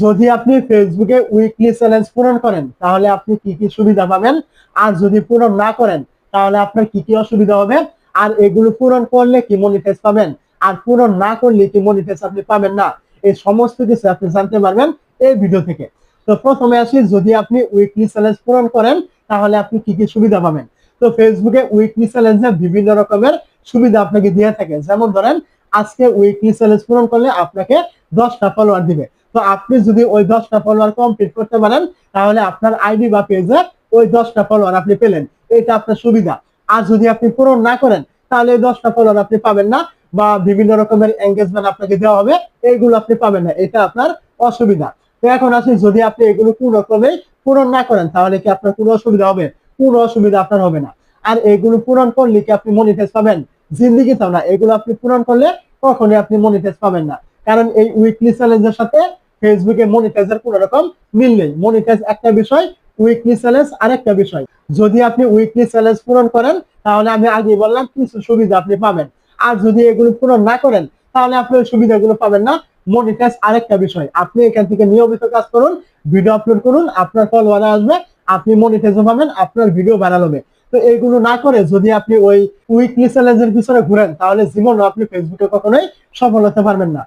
যদি আপনি ফেসবুকে উইকলি চ্যালেঞ্জ পূরণ করেন, তাহলে আপনি কি কি সুবিধা পাবেন? আর যদি পূরণ না করেন, তাহলে আপনার কি কি অসুবিধা হবে? আর এগুলো পূরণ করলে কি মনিটাইজ পাবেন? আর পূরণ না করলে কি মনিটাইজ আপনি পাবেন না? এই সমস্ত কিছু আপনি জানতে পারবেন এই ভিডিও থেকে। তো প্রথমে আসি, যদি আপনি উইকলি চ্যালেঞ্জ পূরণ করেন, তাহলে আপনি কি কি সুবিধা পাবেন? তো ফেসবুকে উইকলি চ্যালেঞ্জে বিভিন্ন রকমের সুবিধা আপনাকে দিয়ে থাকে। যেমন ধরেন, আজকে উইকলি চ্যালেঞ্জ পূরণ করলে আপনাকে দশটা ফলোয়ার দিবে। তো আপনি যদি ওই দশটা ফলোয়ার কমপ্লিট করতে পারেন, তাহলে আপনার আইডি বা পেজে ওই দশটা ফলোয়ার আপনি পেলেন। এটা আপনার সুবিধা। আর যদি আপনি পূরণ না করেন, তাহলে ওই দশটা ফলোয়ার আপনি পাবেন না বা বিভিন্ন রকমের এঙ্গেজমেন্ট আপনাকে দেওয়া হবে, এইগুলো আপনি পাবেন না। এটা আপনার অসুবিধা। তো এখন আসি, যদি আপনি এগুলো কোনো রকমেই পূরণ না করেন, তাহলে কি আপনার কোনো অসুবিধা হবে? কোনো অসুবিধা আপনার হবে না। আর এগুলো পূরণ করলে কি আপনি মনিটাইজ পাবেন? জিন্দিগিতেও না। এগুলো আপনি পূরণ করলে কখনোই আপনি মনিটাইজ পাবেন না। কারণ এই উইকলি চ্যালেঞ্জের সাথে ফেসবুকে মনিটাইজের কোনো রকম মিল নেই। মনিটাইজ একটা বিষয় উইকলি চ্যালেঞ্জ আরেকটা বিষয়। যদি আপনি উইকলি চ্যালেঞ্জ পূরণ করেন, তাহলে আমি আগে বললাম কিছু সুবিধা আপনি পাবেন। আর যদি এগুলো পূরণ না করেন, তাহলে আপনি ওই সুবিধাগুলো পাবেন না। মনিটাইজ আরেকটা বিষয়। আপনি এখান থেকে নিয়মিত কাজ করুন ভিডিও আপলোড করুন, আপনার ফলোয়ার আসবে, আপনি মনিটাইজও পাবেন, আপনার ভিডিও ভাইরাল হবে। তো এইগুলো না করে যদি আপনি ওই উইকলি চ্যালেঞ্জের পিছনে ঘুরেন, তাহলে জীবনে আপনি ফেসবুকে কখনোই সফল হতে পারবেন না।